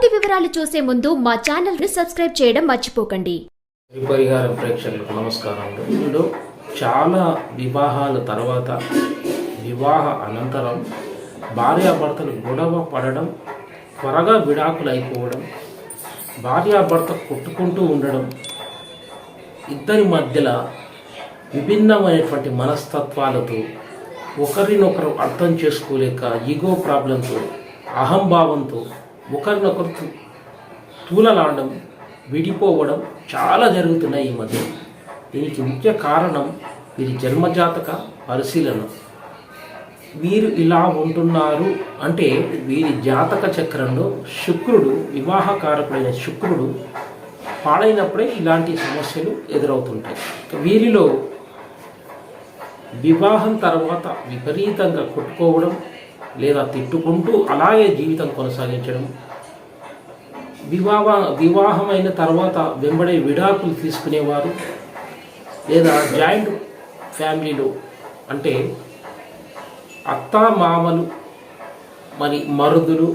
పూర్తి వివరాలు చూసే ముందు మా ఛానల్ని సబ్స్క్రైబ్ చేయడం మర్చిపోకండి. పరిహారం ప్రేక్షకులకు నమస్కారం. ఇందులో చాలా వివాహాల తర్వాత వివాహ అనంతరం భార్యాభర్తలు గొడవ పడడం త్వరగా విడాకులు అయిపోవడం భార్యాభర్త కొట్టుకుంటూ ఉండడం ఇద్దరి మధ్యలో విభిన్నమైనటువంటి మనస్తత్వాలతో ఒకరినొకరు అర్థం చేసుకోలేక ఈగో ప్రాబ్లంతో అహంభావంతో ఒకరినొకరు తూలలాడడం విడిపోవడం చాలా జరుగుతున్నాయి ఈ మధ్య. దీనికి ముఖ్య కారణం వీరి జన్మజాతక పరిశీలన. వీరు ఇలా ఉంటున్నారు అంటే వీరి జాతక చక్రంలో శుక్రుడు వివాహకారకుడైన శుక్రుడు పాడైనప్పుడే ఇలాంటి సమస్యలు ఎదురవుతుంటాయి. వీరిలో వివాహం తర్వాత విపరీతంగా కొట్టుకోవడం లేదా తిట్టుకుంటూ అలాగే జీవితం కొనసాగించడం. వివాహ వివాహమైన తర్వాత వెంబడే విడాకులు తీసుకునేవారు. లేదా జాయింట్ ఫ్యామిలీలో అంటే అత్త మామలు మరి మరుదులు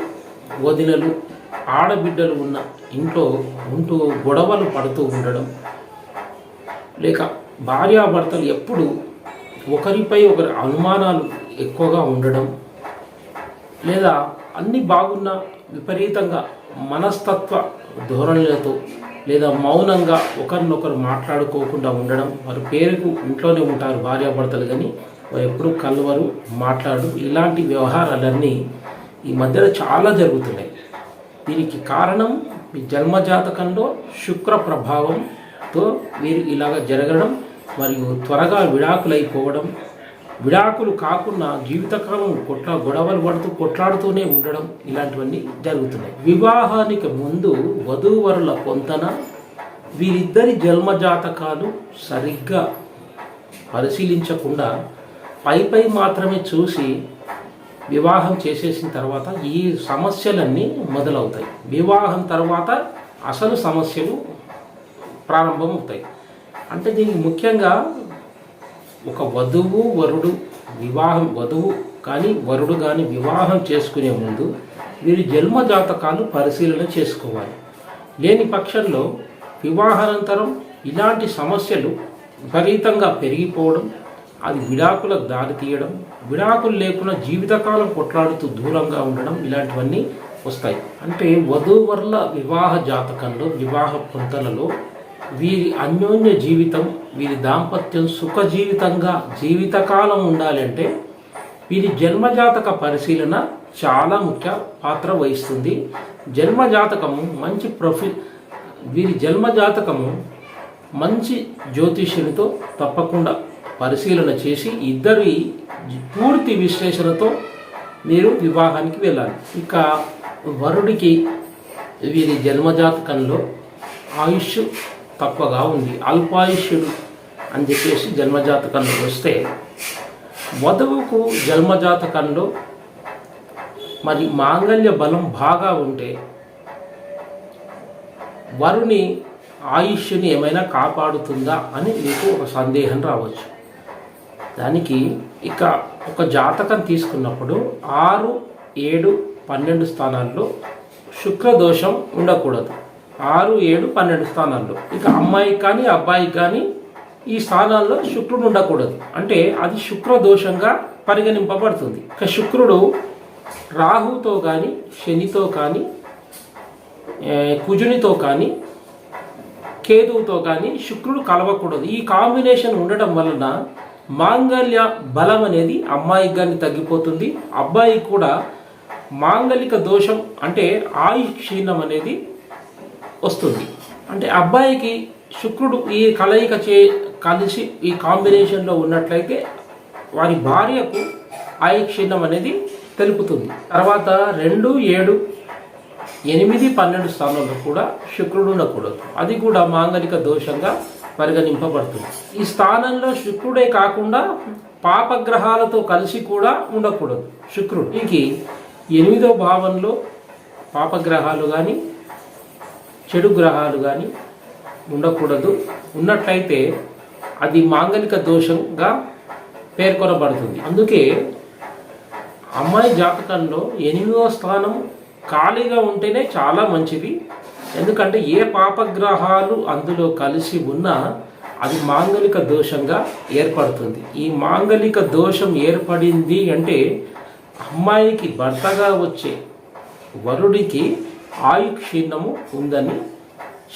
వదినలు ఆడబిడ్డలు ఉన్న ఇంట్లో ఉంటూ గొడవలు పడుతూ ఉండడం. లేక భార్యాభర్తలు ఎప్పుడు ఒకరిపై ఒకరి అనుమానాలు ఎక్కువగా ఉండడం. లేదా అన్ని బాగున్న విపరీతంగా మనస్తత్వ ధోరణులతో లేదా మౌనంగా ఒకరినొకరు మాట్లాడుకోకుండా ఉండడం వారి పేరుకు ఇంట్లోనే ఉంటారు భార్యాభర్తలు కానీ వారు ఎప్పుడు కలవరు మాట్లాడు ఇలాంటి వ్యవహారాలన్నీ ఈ మధ్యలో చాలా జరుగుతున్నాయి. దీనికి కారణం మీ జన్మజాతకంలో శుక్ర ప్రభావంతో వీరు ఇలాగ జరగడం మరియు త్వరగా విడాకులైపోవడం విడాకులు కాకుండా జీవితకాలం కొట్ల గొడవలు పడుతూ కొట్లాడుతూనే ఉండడం ఇలాంటివన్నీ జరుగుతున్నాయి. వివాహానికి ముందు వధూవరుల పొంతన వీరిద్దరి జన్మజాతకాలు సరిగ్గా పరిశీలించకుండా పై పై మాత్రమే చూసి వివాహం చేసేసిన తర్వాత ఈ సమస్యలన్నీ మొదలవుతాయి. వివాహం తర్వాత అసలు సమస్యలు ప్రారంభమవుతాయి. అంటే దీనికి ముఖ్యంగా ఒక వధువు వరుడు వివాహం వధువు కానీ వరుడు కానీ వివాహం చేసుకునే ముందు వీరి జన్మ జాతకాలు పరిశీలన చేసుకోవాలి. లేని పక్షంలో వివాహానంతరం ఇలాంటి సమస్యలు విపరీతంగా పెరిగిపోవడం అది విడాకులకు దారి తీయడం విడాకులు లేకుండా జీవితకాలం కొట్లాడుతూ దూరంగా ఉండడం ఇలాంటివన్నీ వస్తాయి. అంటే వధూవరుల వివాహ జాతకంలో వివాహ పొంతలలో వీరి అన్యోన్య జీవితం వీరి దాంపత్యం సుఖ జీవితంగా జీవితకాలం ఉండాలంటే వీరి జన్మజాతక పరిశీలన చాలా ముఖ్య పాత్ర వహిస్తుంది. జన్మజాతకము మంచి ప్రొఫి వీరి జన్మజాతకము మంచి జ్యోతిష్యునితో తప్పకుండా పరిశీలన చేసి ఇద్దరి పూర్తి విశ్లేషణతో మీరు వివాహానికి వెళ్ళాలి. ఇక వరుడికి వీరి జన్మజాతకంలో ఆయుష్ తక్కువగా ఉంది అల్పాయుష్యుడు అని చెప్పేసి జన్మజాతకంలో వస్తే వధువుకు జన్మజాతకంలో మరి మాంగళ్య బలం బాగా ఉంటే వరుని ఆయుష్ని ఏమైనా కాపాడుతుందా అని మీకు ఒక సందేహం రావచ్చు. దానికి ఇక ఒక జాతకం తీసుకున్నప్పుడు ఆరు ఏడు పన్నెండు స్థానాల్లో శుక్రదోషం ఉండకూడదు. ఆరు ఏడు పన్నెండు స్థానాల్లో. ఇక అమ్మాయికి కానీ అబ్బాయికి కానీ ఈ స్థానాల్లో శుక్రుడు ఉండకూడదు. అంటే అది శుక్ర దోషంగా పరిగణింపబడుతుంది. ఇక శుక్రుడు రాహుతో కానీ శనితో కానీ కుజునితో కానీ కేతువుతో కానీ శుక్రుడు కలవకూడదు. ఈ కాంబినేషన్ ఉండడం వలన మాంగళ్య బలం అనేది అమ్మాయికి కానీ తగ్గిపోతుంది. అబ్బాయికి కూడా మాంగలిక దోషం అంటే ఆయుష్ క్షీణం అనేది వస్తుంది. అంటే అబ్బాయికి శుక్రుడు ఈ కలయిక చే కలిసి ఈ కాంబినేషన్లో ఉన్నట్లయితే వారి భార్యకు ఆయుష్ అనేది తెలుపుతుంది. తర్వాత రెండు ఏడు ఎనిమిది పన్నెండు స్థానంలో కూడా శుక్రుడు ఉండకూడదు. అది కూడా మాంగలిక దోషంగా పరిగణింపబడుతుంది. ఈ స్థానంలో శుక్రుడే కాకుండా పాపగ్రహాలతో కలిసి కూడా ఉండకూడదు శుక్రుడు. దీనికి ఎనిమిదో భావంలో పాపగ్రహాలు కానీ చెడు గ్రహాలు కానీ ఉండకూడదు. ఉన్నట్లయితే అది మాంగలిక దోషంగా పేర్కొనబడుతుంది. అందుకే అమ్మాయి జాతకంలో ఎనిమిదవ స్థానం ఖాళీగా ఉంటేనే చాలా మంచిది. ఎందుకంటే ఏ పాపగ్రహాలు అందులో కలిసి ఉన్నా అది మాంగలిక దోషంగా ఏర్పడుతుంది. ఈ మాంగలిక దోషం ఏర్పడింది అంటే అమ్మాయికి భర్తగా వచ్చే వరుడికి ఆయు క్షీణము ఉందని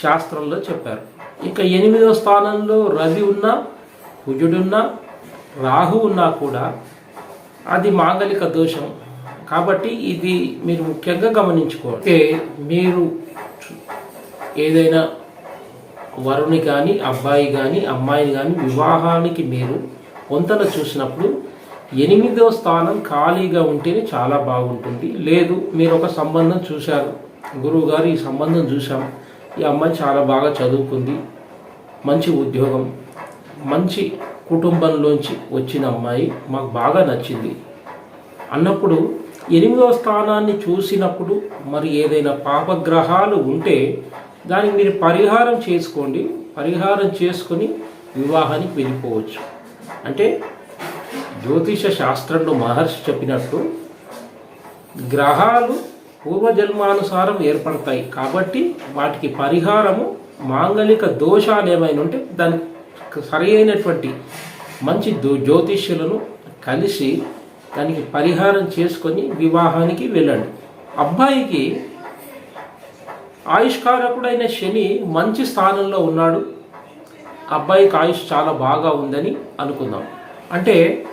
శాస్త్రంలో చెప్పారు. ఇక ఎనిమిదవ స్థానంలో రవి ఉన్నా కుజుడున్నా రాహు ఉన్నా కూడా అది మాంగలిక దోషం. కాబట్టి ఇది మీరు ముఖ్యంగా గమనించుకోవాలి. మీరు ఏదైనా వరుని కానీ అబ్బాయి కానీ అమ్మాయిని కానీ వివాహానికి మీరు వంతన చూసినప్పుడు ఎనిమిదో స్థానం ఖాళీగా ఉంటేనే చాలా బాగుంటుంది. లేదు మీరు ఒక సంబంధం చూశారు. గురువు గారు ఈ సంబంధం చూసాం ఈ అమ్మాయి చాలా బాగా చదువుకుంది. మంచి ఉద్యోగం. మంచి కుటుంబంలోంచి వచ్చిన అమ్మాయి మాకు బాగా నచ్చింది. అన్నప్పుడు ఎనిమిదవ స్థానాన్ని చూసినప్పుడు మరి ఏదైనా పాపగ్రహాలు ఉంటే దానికి మీరు పరిహారం చేసుకోండి. పరిహారం చేసుకొని వివాహానికి వెళ్ళిపోవచ్చు. అంటే జ్యోతిష శాస్త్రంలో మహర్షి చెప్పినట్టు గ్రహాలు పూర్వజన్మానుసారం ఏర్పడతాయి. కాబట్టి వాటికి పరిహారము మాంగలిక దోషాలు ఏమైనా ఉంటే దానికి సరి అయినటువంటి మంచి దో- జ్యోతిష్యులను కలిసి దానికి పరిహారం చేసుకొని వివాహానికి వెళ్ళండి. అబ్బాయికి ఆయుష్కారకుడైన శని మంచి స్థానంలో ఉన్నాడు. అబ్బాయికి ఆయుష్ చాలా బాగా ఉందని అనుకుందాం. అంటే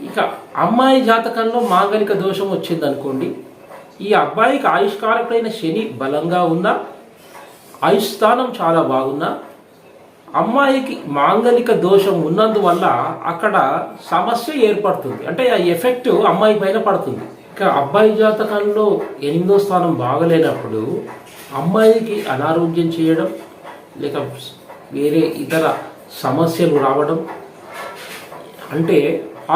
ఇక అమ్మాయి జాతకంలో మాంగలిక దోషం వచ్చింది అనుకోండి ఈ అబ్బాయికి ఆయుష్కారకుడైన శని బలంగా ఉందా ఆయుష్ స్థానం చాలా బాగున్నా అమ్మాయికి మాంగలిక దోషం ఉన్నందువల్ల అక్కడ సమస్య ఏర్పడుతుంది. అంటే ఆ ఎఫెక్ట్ అమ్మాయి పైన పడుతుంది. ఇక అబ్బాయి జాతకంలో ఎనిమిదో స్థానం బాగలేనప్పుడు అమ్మాయికి అనారోగ్యం చేయడం లేక వేరే ఇతర సమస్యలు రావడం అంటే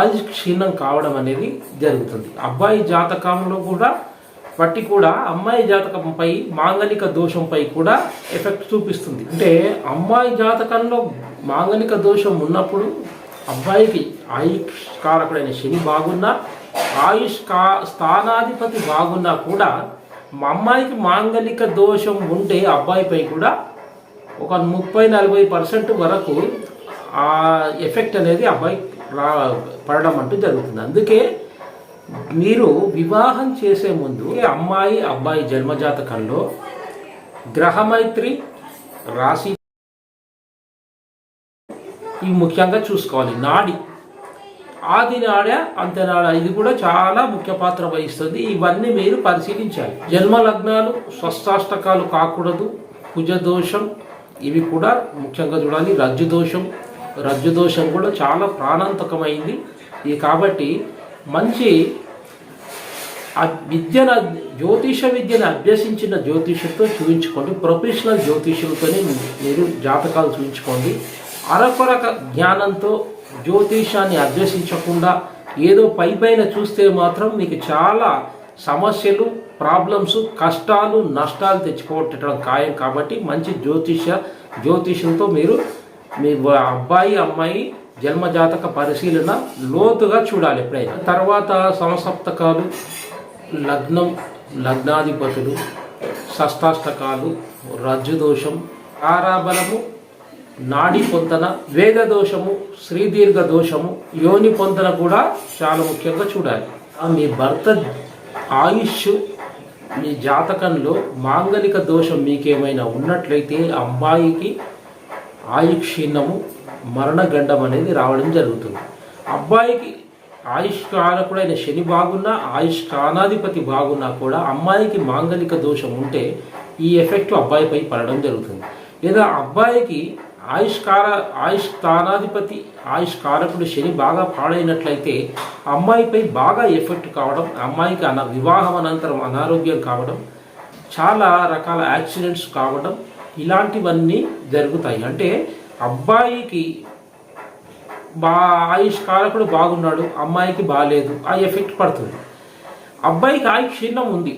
ఆయుష్ క్షీణం కావడం అనేది జరుగుతుంది. అబ్బాయి జాతకంలో కూడా బట్టి కూడా అమ్మాయి జాతకంపై మాంగలిక దోషంపై కూడా ఎఫెక్ట్ చూపిస్తుంది. అంటే అమ్మాయి జాతకంలో మాంగలిక దోషం ఉన్నప్పుడు అబ్బాయికి ఆయుష్ కారకుడైన శని బాగున్నా ఆయుష్ కా స్థానాధిపతి బాగున్నా కూడా మా అమ్మాయికి మాంగలిక దోషం ఉంటే అబ్బాయిపై కూడా ఒక ముప్పై నలభై పర్సెంట్ వరకు ఆ ఎఫెక్ట్ అనేది అబ్బాయి రా పడడం అంటూ జరుగుతుంది. అందుకే మీరు వివాహం చేసే ముందు అమ్మాయి అబ్బాయి జన్మజాతకంలో గ్రహమైత్రి రాశి ఇవి ముఖ్యంగా చూసుకోవాలి. నాడి. ఆది నాడ అంతనాడ ఇది కూడా చాలా ముఖ్య పాత్ర వహిస్తుంది. ఇవన్నీ మీరు పరిశీలించాలి. జన్మ లగ్నాలు స్వస్థాష్టకాలు కాకూడదు. కుజ దోషం ఇవి కూడా ముఖ్యంగా చూడాలి. రజ్జు దోషం రజ్జు దోషం కూడా చాలా ప్రాణాంతకమైంది. ఇది కాబట్టి మంచి ఆ విద్యను జ్యోతిష విద్యను అభ్యసించిన జ్యోతిషులతో చూపించుకోండి. ప్రొఫెషనల్ జ్యోతిషులతోనే మీరు జాతకాలు చూపించుకోండి. అరకొరక జ్ఞానంతో జ్యోతిషాన్ని అభ్యసించకుండా ఏదో పై పైన చూస్తే మాత్రం మీకు చాలా సమస్యలు ప్రాబ్లమ్స్ కష్టాలు నష్టాలు తెచ్చుకోవటం ఖాయం కాబట్టి మంచి జ్యోతిష జ్యోతిషంతో మీరు మీ అబ్బాయి అమ్మాయి జన్మజాతక పరిశీలన లోతుగా చూడాలి ఎప్పుడైనా. తర్వాత సమసప్తకాలు లగ్నం లగ్నాధిపతులు షష్టాష్టకాలు రజ్జు దోషం ఆరాబలము నాడి పొంతన వేద దోషము శ్రీదీర్ఘ దోషము యోని పొంతన కూడా చాలా ముఖ్యంగా చూడాలి. ఆ మీ భర్త ఆయుష్ మీ జాతకంలో మాంగలిక దోషం మీకేమైనా ఉన్నట్లయితే అమ్మాయికి ఆయుక్షీణము మరణగండం అనేది రావడం జరుగుతుంది. అబ్బాయికి ఆయుష్కారకుడైన శని బాగున్నా ఆయుష్కానాధిపతి బాగున్నా కూడా అమ్మాయికి మాంగలిక దోషం ఉంటే ఈ ఎఫెక్ట్ అబ్బాయిపై పడడం జరుగుతుంది. లేదా అబ్బాయికి ఆయుష్కార ఆయుష్కానాధిపతి ఆయుష్కారకుడు శని బాగా పాడైనట్లయితే అమ్మాయిపై బాగా ఎఫెక్ట్ కావడం అమ్మాయికి అన వివాహం అనంతరం అనారోగ్యం కావడం చాలా రకాల యాక్సిడెంట్స్ కావడం ఇలాంటివన్నీ జరుగుతాయి. అంటే అబ్బాయికి బా ఆయుష్కారకుడు బాగున్నాడు అమ్మాయికి బాగాలేదు ఆ ఎఫెక్ట్ పడుతుంది. అబ్బాయికి ఆయు క్షీణం ఉంది.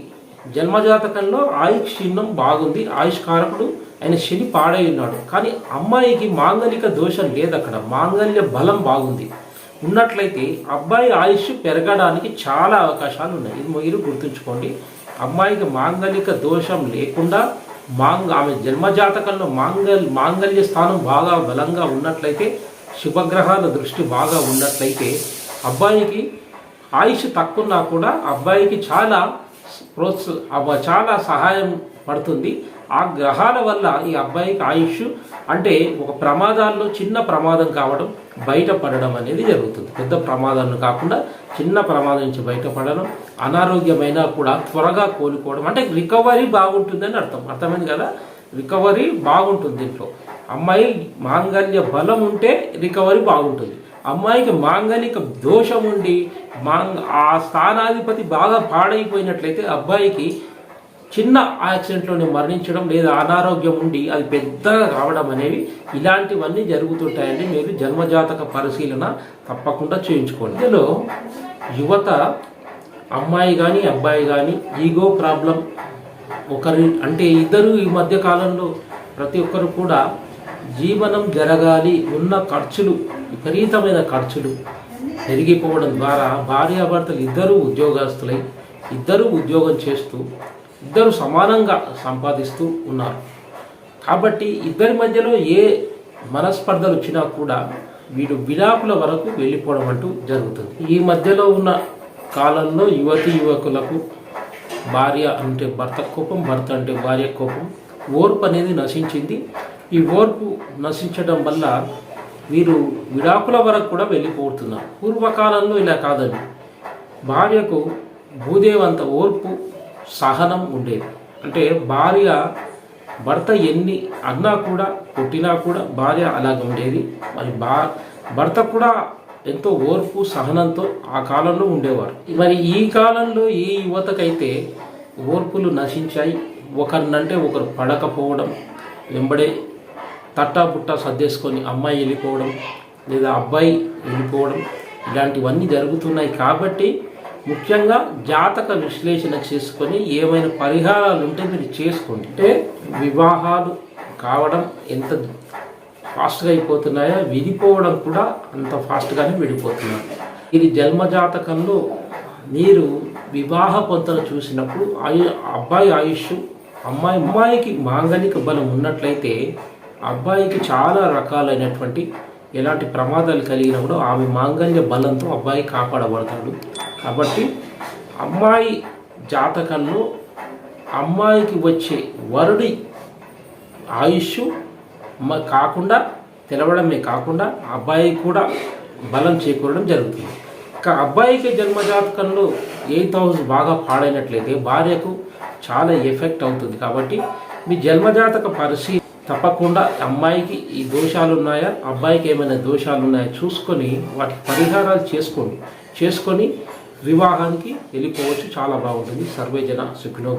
జన్మజాతకంలో ఆయుష్ క్షీణం బాగుంది ఆయుష్ కారకుడు ఆయన శని పాడై ఉన్నాడు. కానీ అమ్మాయికి మాంగలిక దోషం లేదు అక్కడ మాంగల్య బలం బాగుంది. ఉన్నట్లయితే అబ్బాయి ఆయుష్ పెరగడానికి చాలా అవకాశాలు ఉన్నాయి. ఇది మీరు గుర్తుంచుకోండి. అమ్మాయికి మాంగలిక దోషం లేకుండా మాంగ ఆమె జన్మజాతకంలో మాంగల్ మాంగల్య స్థానం బాగా బలంగా ఉన్నట్లయితే శుభగ్రహాల దృష్టి బాగా ఉన్నట్లయితే అబ్బాయికి ఆయుష్ తక్కువన్నా కూడా అబ్బాయికి చాలా ప్రోత్స చాలా సహాయం పడుతుంది. ఆ గ్రహాల వల్ల ఈ అబ్బాయికి ఆయుష్ అంటే ఒక ప్రమాదాల్లో చిన్న ప్రమాదం కావడం బయటపడడం అనేది జరుగుతుంది. పెద్ద ప్రమాదాలను కాకుండా చిన్న ప్రమాదం నుంచి బయటపడడం అనారోగ్యమైన కూడా త్వరగా కోలుకోవడం. అంటే రికవరీ బాగుంటుందని అర్థం. అర్థమైంది కదా? రికవరీ బాగుంటుంది దీంట్లో. అమ్మాయి మాంగల్య బలం ఉంటే రికవరీ బాగుంటుంది. అమ్మాయికి మాంగలిక దోషం ఉండి మాంగ ఆ స్థానాధిపతి బాగా పాడైపోయినట్లయితే అబ్బాయికి చిన్న యాక్సిడెంట్లోనే మరణించడం లేదా అనారోగ్యం ఉండి అది పెద్దగా కావడం అనేవి ఇలాంటివన్నీ జరుగుతుంటాయండి. మీరు జన్మజాతక పరిశీలన తప్పకుండా చేయించుకోండి. ఇందులో యువత అమ్మాయి కానీ అబ్బాయి కానీ ఈగో ప్రాబ్లం ఒకరి అంటే ఇద్దరు ఈ మధ్య కాలంలో ప్రతి ఒక్కరు కూడా జీవనం జరగాలి ఉన్న ఖర్చులు విపరీతమైన ఖర్చులు పెరిగిపోవడం ద్వారా భార్యాభర్తలు ఇద్దరు ఉద్యోగస్తులై ఇద్దరు ఉద్యోగం చేస్తూ ఇద్దరు సమానంగా సంపాదిస్తూ ఉన్నారు. కాబట్టి ఇద్దరి మధ్యలో ఏ మనస్పర్ధలు వచ్చినా కూడా వీడు విడాకుల వరకు వెళ్ళిపోవడం అంటూ జరుగుతుంది. ఈ మధ్యలో ఉన్న కాలంలో యువతి యువకులకు భార్య అంటే భర్త కోపం భర్త అంటే భార్య కోపం ఓర్పు అనేది నశించింది. ఈ ఓర్పు నశించడం వల్ల వీరు విడాకుల వరకు కూడా వెళ్ళిపోతున్నారు. పూర్వకాలంలో ఇలా కాదండి. భార్యకు భూదేవంత ఓర్పు సహనం ఉండేది. అంటే భార్య భర్త ఎన్ని అన్నా కూడా పుట్టినా కూడా భార్య అలాగ ఉండేది. మరి బా భర్త కూడా ఎంతో ఓర్పు సహనంతో ఆ కాలంలో ఉండేవారు. మరి ఈ కాలంలో ఈ యువతకైతే ఓర్పులు నశించాయి. ఒకరినంటే ఒకరు పడకపోవడం వెంబడే తట్టా బుట్ట సర్దేసుకొని అమ్మాయి వెళ్ళిపోవడం లేదా అబ్బాయి వెళ్ళిపోవడం ఇలాంటివన్నీ జరుగుతున్నాయి. కాబట్టి ముఖ్యంగా జాతక విశ్లేషణ చేసుకొని ఏమైనా పరిహారాలు ఉంటే మీరు చేసుకోండి అంటే వివాహాలు కావడం ఎంత ఫాస్ట్గా అయిపోతున్నాయో విడిపోవడం కూడా అంత ఫాస్ట్గానే విడిపోతున్నాయి ఇది జన్మజాతకంలో మీరు వివాహ పొంతను చూసినప్పుడు ఆయు అబ్బాయి ఆయుష్ అమ్మాయి అమ్మాయికి మాంగలిక బలం ఉన్నట్లయితే అబ్బాయికి చాలా రకాలైనటువంటి ఎలాంటి ప్రమాదాలు కలిగినప్పుడు ఆమె మాంగళ్య బలంతో అబ్బాయి కాపాడబడతాడు. కాబట్టి అమ్మాయి జాతకంలో అమ్మాయికి వచ్చే వరుడి ఆయుష్ కాకుండా తెలవడమే కాకుండా అబ్బాయి కూడా బలం చేకూరడం జరుగుతుంది. ఇక అబ్బాయికి జన్మజాతకంలో ఎయిత్ హౌస్ బాగా పాడైనట్లయితే భార్యకు చాలా ఎఫెక్ట్ అవుతుంది. కాబట్టి మీ జన్మజాతక పరిశీ తప్పకుండా అమ్మాయికి ఈ దోషాలు ఉన్నాయా అబ్బాయికి ఏమైనా దోషాలు ఉన్నాయా చూసుకొని వాటికి పరిహారాలు చేసుకోండి. చేసుకొని వివాహానికి వెళ్ళిపోవచ్చు. చాలా బాగుంటుంది. సర్వేజన సుఖినో